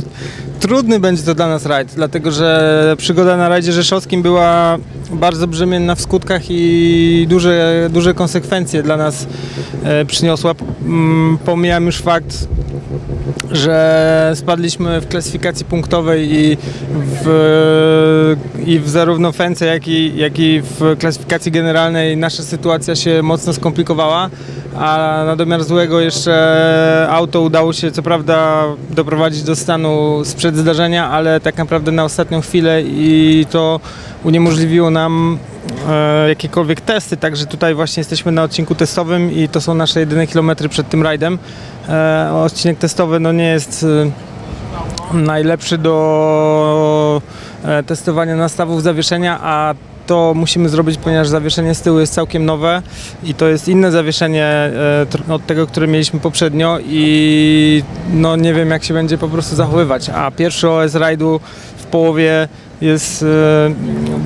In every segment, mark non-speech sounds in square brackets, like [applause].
[laughs] Trudny będzie to dla nas rajd, dlatego że przygoda na rajdzie rzeszowskim była bardzo brzemienna w skutkach i duże, duże konsekwencje dla nas e, przyniosła. Mm, Pomijam już fakt, że spadliśmy w klasyfikacji punktowej i w, i w zarówno Fence, jak i, jak i w klasyfikacji generalnej nasza sytuacja się mocno skomplikowała, a na domiar złego jeszcze auto udało się co prawda doprowadzić do stanu sprzed zdarzenia, ale tak naprawdę na ostatnią chwilę i to uniemożliwiło nam jakiekolwiek testy, także tutaj właśnie jesteśmy na odcinku testowym i to są nasze jedyne kilometry przed tym rajdem. E, odcinek testowy no nie jest e, najlepszy do e, testowania nastawów zawieszenia, a to musimy zrobić, ponieważ zawieszenie z tyłu jest całkiem nowe i to jest inne zawieszenie e, od tego, które mieliśmy poprzednio i no nie wiem jak się będzie po prostu zachowywać, a pierwszy OS rajdu w połowie jest e,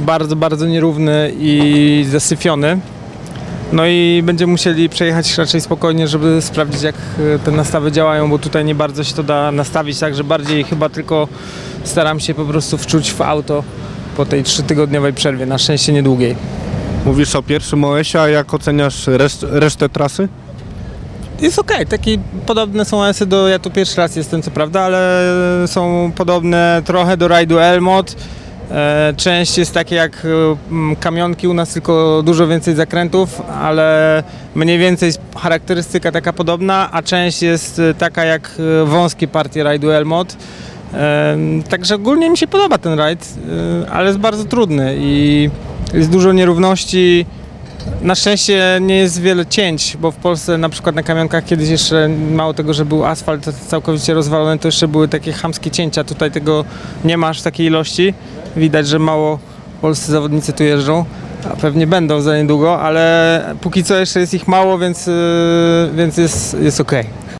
bardzo, bardzo nierówny i zasyfiony. No i będziemy musieli przejechać raczej spokojnie, żeby sprawdzić jak e, te nastawy działają, bo tutaj nie bardzo się to da nastawić, także bardziej chyba tylko staram się po prostu wczuć w auto po tej trzytygodniowej przerwie, na szczęście niedługiej. Mówisz o pierwszym OS-ie, a jak oceniasz reszt, resztę trasy? Jest okej, takie podobne są OS-y do, ja tu pierwszy raz jestem co prawda, ale są podobne trochę do rajdu Elmot. E, Część jest takie jak e, kamionki u nas, tylko dużo więcej zakrętów, ale mniej więcej charakterystyka taka podobna, a część jest e, taka jak wąskie partie rajdu Elmot. Także ogólnie mi się podoba ten rajd, ale jest bardzo trudny i jest dużo nierówności. Na szczęście nie jest wiele cięć, bo w Polsce na przykład na kamionkach kiedyś jeszcze mało tego, że był asfalt całkowicie rozwalony, to jeszcze były takie chamskie cięcia. Tutaj tego nie ma aż w takiej ilości. Widać, że mało polscy zawodnicy tu jeżdżą, a pewnie będą za niedługo, ale póki co jeszcze jest ich mało, więc, yy, więc jest, jest okej.